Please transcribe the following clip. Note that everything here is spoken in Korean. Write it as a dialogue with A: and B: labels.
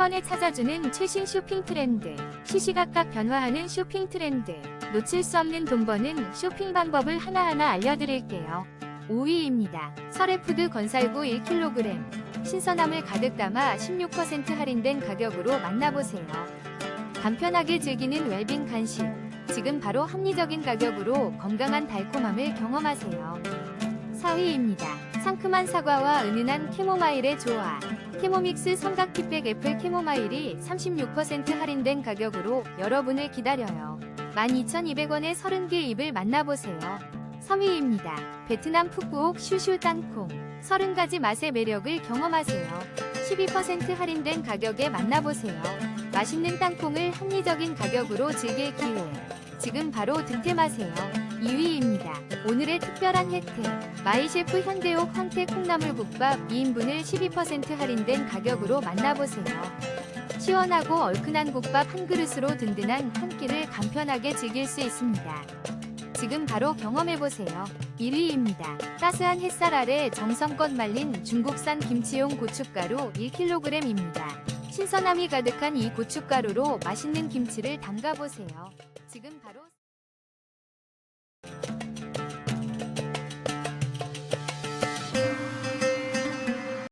A: 번에 찾아주는 최신 쇼핑 트렌드. 시시각각 변화하는 쇼핑 트렌드. 놓칠 수 없는 돈 버는 쇼핑 방법을 하나하나 알려드릴게요. 5위입니다. 설해푸드 건살구 1kg. 신선함을 가득 담아 16% 할인된 가격으로 만나보세요. 간편하게 즐기는 웰빙 간식. 지금 바로 합리적인 가격으로 건강한 달콤함을 경험하세요. 4위입니다. 상큼한 사과와 은은한 캐모마일의 조화. 캐모믹스 삼각 티백 애플 캐모마일이 36% 할인된 가격으로 여러분을 기다려요. 12,200원의 30개 잎을 만나보세요. 3위입니다. 베트남 푸꾸옥 슈슈 땅콩. 30가지 맛의 매력을 경험하세요. 12% 할인된 가격에 만나보세요. 맛있는 땅콩을 합리적인 가격으로 즐길 기회. 지금 바로 득템하세요. 2위입니다. 오늘의 특별한 혜택. 마이셰프 현대옥 황태 콩나물국밥 2인분을 12% 할인된 가격으로 만나보세요. 시원하고 얼큰한 국밥 한 그릇으로 든든한 한 끼를 간편하게 즐길 수 있습니다. 지금 바로 경험해보세요. 1위입니다. 따스한 햇살 아래 정성껏 말린 중국산 김치용 고춧가루 1kg입니다. 신선함이 가득한 이 고춧가루로 맛있는 김치를 담가보세요. 지금 바로